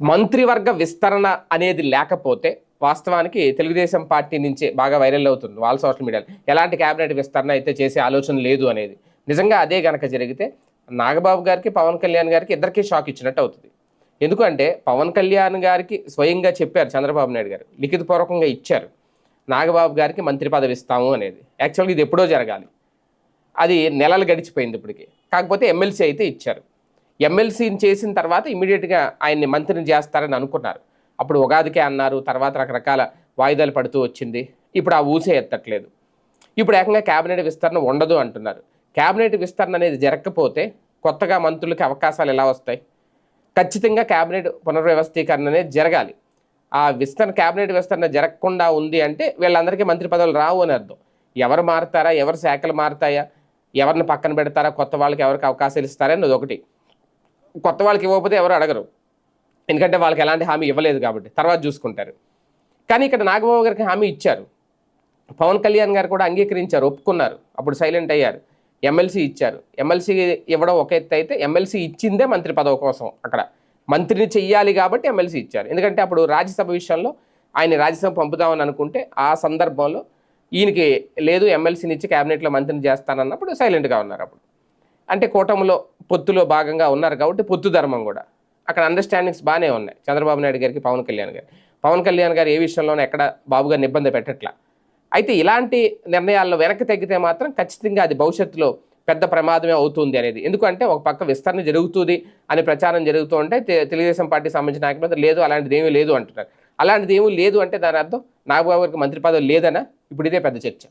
మంత్రివర్గ విస్తరణ అనేది లేకపోతే వాస్తవానికి తెలుగుదేశం పార్టీ నుంచే బాగా వైరల్ అవుతుంది వాళ్ళ సోషల్ మీడియాలో. ఎలాంటి క్యాబినెట్ విస్తరణ అయితే చేసే ఆలోచన లేదు అనేది. నిజంగా అదే గనక జరిగితే నాగబాబు గారికి పవన్ కళ్యాణ్ గారికి ఇద్దరికీ షాక్ ఇచ్చినట్టు అవుతుంది. ఎందుకంటే పవన్ కళ్యాణ్ గారికి స్వయంగా చెప్పారు చంద్రబాబు నాయుడు గారు లిఖితపూర్వకంగా ఇచ్చారు. నాగబాబు గారికి మంత్రి పదవి ఇస్తాము అనేది. యాక్చువల్గా ఇది ఎప్పుడో జరగాలి. అది నెలలు గడిచిపోయింది ఇప్పటికి. కాకపోతే ఎమ్మెల్సీ అయితే ఇచ్చారు. ఎమ్మెల్సీని చేసిన తర్వాత ఇమీడియట్గా ఆయన్ని మంత్రిని చేస్తారని అనుకున్నారు. అప్పుడు ఉగాదికే అన్నారు తర్వాత రకరకాల వాయిదాలు పడుతూ వచ్చింది. ఇప్పుడు ఆ ఊసే ఎత్తట్లేదు. ఇప్పుడు ఏకంగా క్యాబినెట్ విస్తరణ ఉండదు అంటున్నారు. క్యాబినెట్ విస్తరణ అనేది జరగకపోతే కొత్తగా మంత్రులకి అవకాశాలు ఎలా వస్తాయి? ఖచ్చితంగా క్యాబినెట్ పునర్వ్యవస్థీకరణ అనేది జరగాలి. ఆ విస్తరణ క్యాబినెట్ విస్తరణ జరగకుండా ఉంది అంటే వీళ్ళందరికీ మంత్రి పదవులు రావు అని అర్థం. ఎవరు మారుతారా? ఎవరు శాఖలు మారుతాయా? ఎవరిని పక్కన పెడతారా? కొత్త వాళ్ళకి ఎవరికి అవకాశాలు ఇస్తారా? అన్నది ఒకటి. కొత్త వాళ్ళకి ఇవ్వకపోతే ఎవరు అడగరు. ఎందుకంటే వాళ్ళకి ఎలాంటి హామీ ఇవ్వలేదు కాబట్టి. తర్వాత చూసుకుంటారు. కానీ ఇక్కడ నాగబాబు గారికి హామీ ఇచ్చారు. పవన్ కళ్యాణ్ గారు కూడా అంగీకరించారు ఒప్పుకున్నారు. అప్పుడు సైలెంట్ అయ్యారు. ఎమ్మెల్సీ ఇచ్చారు. ఎమ్మెల్సీ ఇవ్వడం ఒక ఎత్తు అయితే ఎమ్మెల్సీ ఇచ్చిందే మంత్రి పదవి కోసం అక్కడ. మంత్రిని చెయ్యాలి కాబట్టి ఎమ్మెల్సీ ఇచ్చారు. ఎందుకంటే అప్పుడు రాజ్యసభ విషయంలో ఆయన రాజ్యసభ పంపుదామని అనుకుంటే ఆ సందర్భంలో ఈయనకి లేదు ఎమ్మెల్సీని ఇచ్చి క్యాబినెట్లో మంత్రిని చేస్తానన్నప్పుడు సైలెంట్గా ఉన్నారు అప్పుడు. అంటే కూటమిలో పొత్తులో భాగంగా ఉన్నారు కాబట్టి పొత్తు ధర్మం కూడా. అక్కడ అండర్స్టాండింగ్స్ బాగానే ఉన్నాయి. చంద్రబాబు నాయుడు గారికి పవన్ కళ్యాణ్ గారు పవన్ కళ్యాణ్ గారు ఏ విషయంలోనూ ఎక్కడ బాబు గారిని ఇబ్బంది పెట్టట్లా. అయితే ఇలాంటి నిర్ణయాల్లో వెనక్కి తగ్గితే మాత్రం ఖచ్చితంగా అది భవిష్యత్తులో పెద్ద ప్రమాదమే అవుతుంది అనేది. ఎందుకంటే ఒక పక్క విస్తరణ జరుగుతుంది అనే ప్రచారం జరుగుతూ ఉంటే తెలుగుదేశం పార్టీ సంబంధించిన నాయకులు లేదు అలాంటిది ఏమీ లేదు అంటున్నారు. అలాంటిది ఏమీ లేదు అంటే దాని అర్థం నాగబాబు గారికి మంత్రి పదవి లేదనా? ఇప్పుడు ఇదే పెద్ద చర్చ.